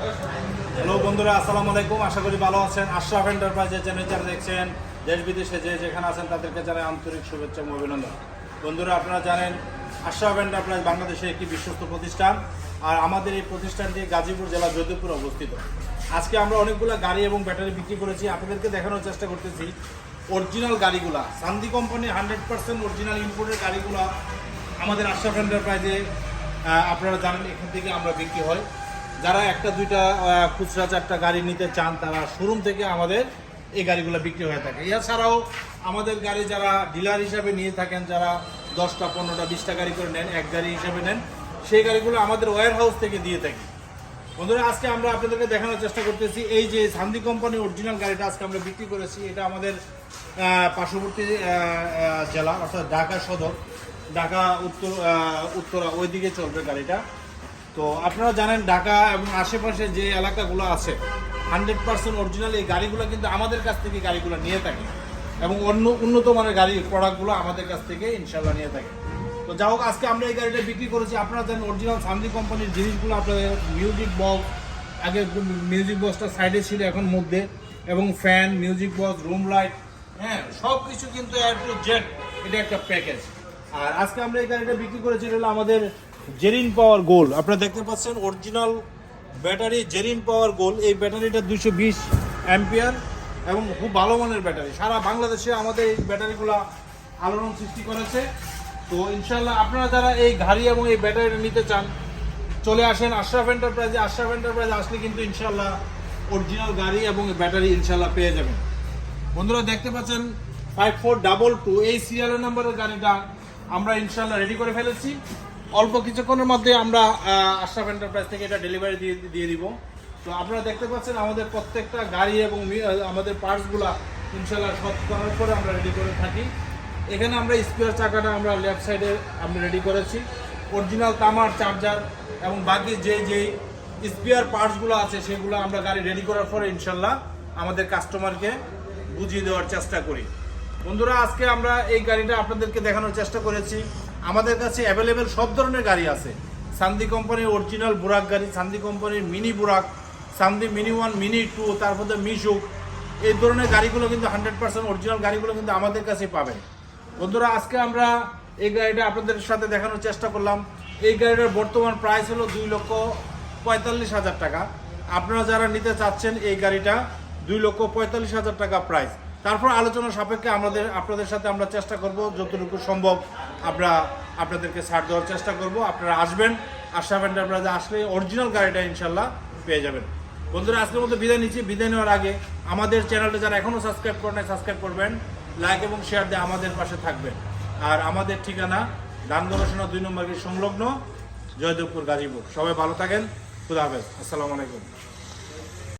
Hello বন্ধুরা, আসসালামু আলাইকুম। আশা করি ভালো আছেন। আশরাফ এন্টারপ্রাইজের চ্যানেল যারা দেখছেন, দেশ বিদেশে যে যেখানে আছেন, তাদেরকে জানাই আন্তরিক শুভেচ্ছা এবং অভিনন্দন। বন্ধুরা, আপনারা জানেন, আশরাফ এন্টারপ্রাইজ বাংলাদেশের একটি বিশ্বস্ত প্রতিষ্ঠান, আর আমাদের এই প্রতিষ্ঠানটি গাজীপুর জেলা যদুপুর অবস্থিত। আজকে আমরা অনেকগুলো গাড়ি এবং ব্যাটারি বিক্রি করেছি। আপনাদেরকে দেখানোর চেষ্টা করতেছি অরিজিনাল গাড়িগুলা। সান্দি কোম্পানি হান্ড্রেড পার্সেন্ট অরিজিনাল ইম্পোর্টের গাড়িগুলা আমাদের আশরাফ এন্টারপ্রাইজে আপনারা জানেন, এখান থেকে আমরা বিক্রি হয়। যারা একটা, দুইটা খুচরা, চারটা গাড়ি নিতে চান, তারা শোরুম থেকে আমাদের এই গাড়িগুলো বিক্রি হয়ে থাকে। এছাড়াও আমাদের গাড়ি যারা ডিলার হিসাবে নিয়ে থাকেন, যারা দশটা, পনেরোটা, বিশটা গাড়ি করে নেন, এক গাড়ি হিসাবে নেন, সেই গাড়িগুলো আমাদের ওয়ার হাউস থেকে দিয়ে থাকি। বন্ধুরা, আজকে আমরা আপনাদেরকে দেখানোর চেষ্টা করতেছি, এই যে সান্দি কোম্পানি অরিজিনাল গাড়িটা আজকে আমরা বিক্রি করেছি, এটা আমাদের পার্শ্ববর্তী জেলা, অর্থাৎ ঢাকা সদর, ঢাকা উত্তর উত্তরা, ওইদিকে চলবে গাড়িটা। তো আপনারা জানেন ঢাকা এবং আশেপাশে যে এলাকাগুলো আছে, হান্ড্রেড পার্সেন্ট অরিজিনাল এই গাড়িগুলো কিন্তু আমাদের কাছ থেকে গাড়িগুলো নিয়ে থাকে এবং অন্য উন্নত মানের গাড়ি প্রোডাক্টগুলো আমাদের কাছ থেকে ইনশাল্লাহ নিয়ে থাকে। তো যা হোক, আজকে আমরা এই গাড়িটা বিক্রি করেছি। আপনারা জানেন অরিজিনাল সামদি কোম্পানির জিনিসগুলো আপনাদের মিউজিক বক্স আগে মিউজিক বক্সটা সাইডে ছিল, এখন মধ্যে। এবং fan music box room light হ্যাঁ সব কিছু কিন্তু এটা একটা প্যাকেজ আর আজকে আমরা এই গাড়িটা বিক্রি করেছি আমাদের জেরিন পাওয়ার গোল। আপনারা দেখতে পাচ্ছেন অরিজিনাল ব্যাটারি, জেরিন পাওয়ার গোল। এই ব্যাটারিটা দুশো বিশ অ্যাম্পিয়ার এবং খুব ভালো মানের ব্যাটারি। সারা বাংলাদেশে আমাদের এই ব্যাটারিগুলো আলোড়ন সৃষ্টি করেছে। তো ইনশাল্লাহ আপনারা যারা এই গাড়ি এবং এই ব্যাটারিটা নিতে চান, চলে আসেন আশরাফ এন্টারপ্রাইজে। আশরাফ এন্টারপ্রাইজ আসলে কিন্তু ইনশাল্লাহ অরিজিনাল গাড়ি এবং ব্যাটারি ইনশাল্লাহ পেয়ে যাবেন। বন্ধুরা, দেখতে পাচ্ছেন ফাইভ ফোর ডাবল টু এই সিরিয়ালের নাম্বারের গাড়িটা আমরা ইনশাল্লাহ রেডি করে ফেলেছি। অল্প কিছুক্ষণের মধ্যে আমরা আশরাফ এন্টারপ্রাইজ থেকে এটা ডেলিভারি দিয়ে দিয়ে দিব। তো আপনারা দেখতে পাচ্ছেন আমাদের প্রত্যেকটা গাড়ি এবং আমাদের পার্টসগুলা ইনশাল্লাহ সব করার পরে আমরা রেডি করে থাকি। এখানে আমরা স্পেয়ার চাকাটা আমরা লেফট সাইডে আমরা রেডি করেছি। অরিজিনাল তামার চার্জার এবং বাকি যে যেই স্পেয়ার পার্টসগুলো আছে সেগুলো আমরা গাড়ি রেডি করার পরে ইনশাল্লাহ আমাদের কাস্টমারকে বুঝিয়ে দেওয়ার চেষ্টা করি। বন্ধুরা, আজকে আমরা এই গাড়িটা আপনাদেরকে দেখানোর চেষ্টা করেছি। আমাদের কাছে অ্যাভেলেবেল সব ধরনের গাড়ি আছে। সান্দি কোম্পানির অরিজিনাল বুরাক গাড়ি সান্দি কোম্পানির মিনি বুরাক সান্দি মিনি ওয়ান মিনি টু তারপর মিশুক এই ধরনের গাড়িগুলো কিন্তু হান্ড্রেড পার্সেন্ট অরিজিনাল গাড়িগুলো কিন্তু আমাদের কাছে পাবেন। বন্ধুরা, আজকে আমরা এই গাড়িটা আপনাদের সাথে দেখানোর চেষ্টা করলাম। এই গাড়িটার বর্তমান প্রাইস হলো দুই লক্ষ পঁয়তাল্লিশ হাজার টাকা। আপনারা যারা নিতে চাচ্ছেন এই গাড়িটা, দুই লক্ষ পঁয়তাল্লিশ হাজার টাকা প্রাইস তারপর আলোচনা সাপেক্ষে আমাদের, আপনাদের সাথে আমরা চেষ্টা করব, যতটুকু সম্ভব আমরা আপনাদেরকে ছাড় দেওয়ার চেষ্টা করব। আপনারা আসবেন আশরাফ এন্টারপ্রাইজে আসলে অরিজিনাল গাড়িটা ইনশাল্লাহ পেয়ে যাবেন। বন্ধুরা, আজকের মতো বিদায় নিচ্ছি। বিদায় নেওয়ার আগে আমাদের চ্যানেলটা যারা এখনও সাবস্ক্রাইব করেন সাবস্ক্রাইব করবেন লাইক এবং শেয়ার দিয়ে আমাদের পাশে থাকবেন। আর আমাদের ঠিকানা দান গবেষণা দুই নম্বর সংলগ্ন জয়দেবপুর গাজীপুর। সবাই ভালো থাকেন, খুদা হাফেজ। আসসালামু আলাইকুম।